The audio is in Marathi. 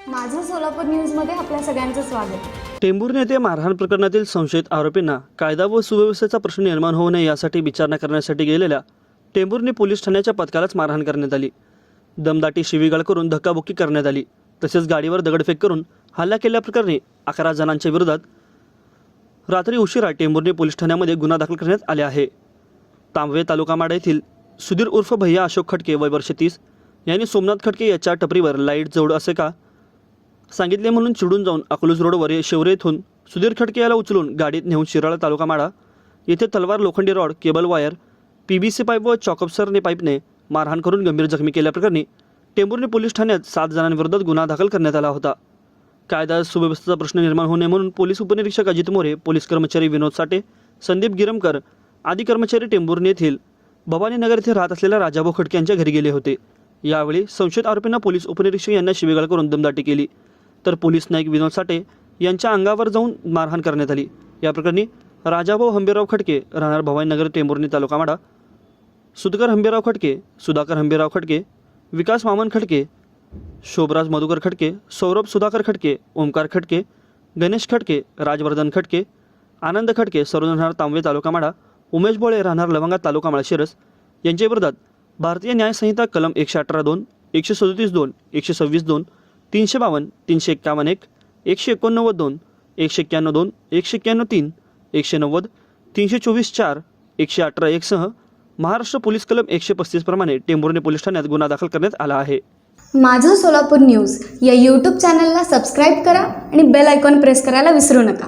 सोलापूर न्यूजमध्ये आपल्या सगळ्यांचं स्वागत. टेंभूर नेते मारहाण प्रकरणातील संशयित आरोपींना कायदा व सुव्यवस्थेचा प्रश्न निर्माण होऊ नये यासाठी विचारणा करण्यासाठी गेलेल्या टेंभूरने पोलीस ठाण्याच्या पथकालाच मारहाण करण्यात आली. दमदाटी शिवीगाळ करून धक्काबुक्की करण्यात आली. तसेच गाडीवर दगडफेक करून हल्ला केल्याप्रकरणी अकरा जणांच्या विरोधात रात्री उशिरा टेंभुर्णी पोलीस ठाण्यामध्ये गुन्हा दाखल करण्यात आले आहे. तांबवे तालुका माडा येथील सुधीर उर्फ भैया अशोक खटके वय वर्ष तीस यांनी सोमनाथ खटके याच्या टपरीवर लाइट जोड असे का सांगितले म्हणून चिडून जाऊन अकलूज रोडवर शिवरे येथून सुधीर खडके याला उचलून गाडीत नेऊन शिराळा तालुका माडा. येथे तलवार लोखंडी rod cable wire P B C pipe व चॉकअपसरने पाईपने मारहाण करून गंभीर जखमी केल्याप्रकरणी टेंभुर्णी पोलीस ठाण्यात सात जणांविरोधात गुन्हा दाखल करण्यात आला होता. कायदा सुव्यवस्थेचा प्रश्न निर्माण होऊ नये म्हणून पोलीस उपनिरीक्षक अजित मोरे पोलीस कर्मचारी विनोद साठे संदीप गिरमकर आदी कर्मचारी टेंभुर्णी येथील भवानीनगर येथे राहत असलेल्या राजाभाऊ खडके यांच्या घरी गेले होते. यावेळी संशयित आरोपींना पोलीस उपनिरीक्षक यांना शिवेगाळ करून दमदाटी केली. तर पोलीस नाईक विनोद साठे यांच्या अंगावर जाऊन मारहाण करण्यात आली. या प्रकरणी राजाभाऊ हंबीराव खडके राहणार भवानीनगर टेंभुर्णी तालुका माडा सुदकर हंबीराव खडके सुधाकर हंबीराव खडके विकास वामन खडके शोभराज मधुकर खडके सौरभ सुधाकर खडके ओंकार खडके गणेश खडके राजवर्धन खडके आनंद खडके सर्व राहणार तांबवे तालुका माडा उमेश बोळे राहणार लवंगा तालुका माळशिरस यांच्या विरोधात भारतीय न्यायसंहिता कलम एकशे अठरा दोन एकशे सदतीस दोन एकशे सव्वीस दोन तीनशे बावन्न तीनशे एक्कावन्न एक एकशे एकोणनव्वद दोन एकशे एक्क्याण्णव दोन एकशे एक्क्याण्णव तीन एकशे नव्वद तीनशे चोवीस चार एकशे अठरा एकसह महाराष्ट्र पोलीस कलम एकशे पस्तीस प्रमाणे टेंभुर्णी पोलीस ठाण्यात गुन्हा दाखल करण्यात आला आहे. माझं सोलापूर न्यूज या यूट्यूब चॅनलला सबस्क्राईब करा आणि बेल आयकॉन प्रेस करायला विसरू नका.